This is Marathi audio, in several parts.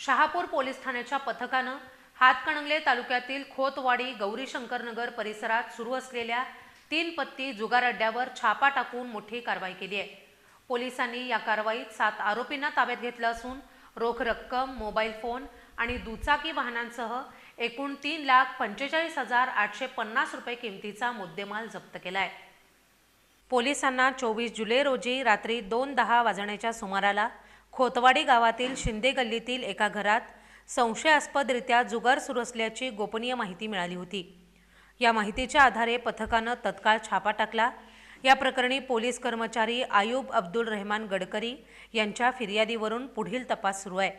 शहापूर पोलीस ठाण्याच्या पथकानं हातकणंगले तालुक्यातील खोतवाडी गौरीशंकरनगर परिसरात सुरू असलेल्या तीन पत्ती जुगार अड्ड्यावर छापा टाकून मोठी कारवाई केली आहे. पोलिसांनी या कारवाईत सात आरोपींना ताब्यात घेतलं असून रोख रक्कम मोबाईल फोन आणि दुचाकी वाहनांसह एकूण तीन लाख पंचेचाळीस हजार आठशे पन्नास रुपये किमतीचा मुद्देमाल जप्त केला आहे पोलिसांना चोवीस जुलै रोजी रात्री दोन दहा वाजण्याच्या सुमाराला खोतवाडी गावातील शिंदे गल्लीतील एका घरात संशयास्पदरित्या जुगार सुरू असल्याची गोपनीय माहिती मिळाली होती. या माहितीच्या आधारे पथकानं तत्काळ छापा टाकला. या प्रकरणी पोलीस कर्मचारी आयुब अब्दुल रहमान गडकरी यांच्या फिर्यादीवरून पुढील तपास सुरू आहे.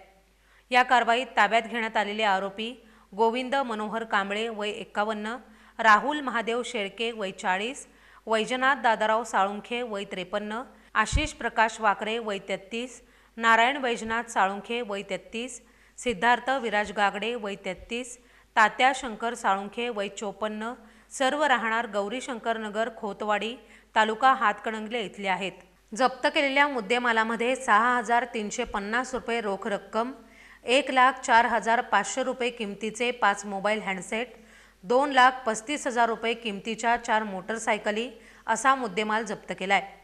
या कारवाईत ताब्यात घेण्यात आलेले आरोपी गोविंद मनोहर कांबळे वय एक्कावन्न राहुल महादेव शेळके वय चाळीस वैजनाथ दादाराव साळुंखे वय त्रेपन्न आशिष प्रकाश वाकरे वय तेहत्तीस नारायण वैजनाथ साळुंखे वय तेहत्तीस सिद्धार्थ विराज गागडे वय तेहत्तीस तात्या शंकर साळुंखे वय चोपन्न सर्व राहणार गौरीशंकर नगर खोतवाडी तालुका हातकणंगले इथले आहेत. जप्त केलेल्या मुद्देमालामध्ये सहा हजार तीनशे पन्नास रुपये रोख रक्कम एक लाख चार हजार पाचशे रुपये किमतीचे पाच मोबाईल हँडसेट दोन लाख पस्तीस हजार रुपये किमतीच्या चार मोटरसायकली असा मुद्देमाल जप्त केला आहे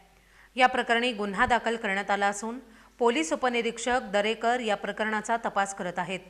या प्रकरणी गुन्हा दाखल करण्यात आला असून पोलीस उपनिरीक्षक दरेकर या प्रकरणाचा तपास करत आहेत.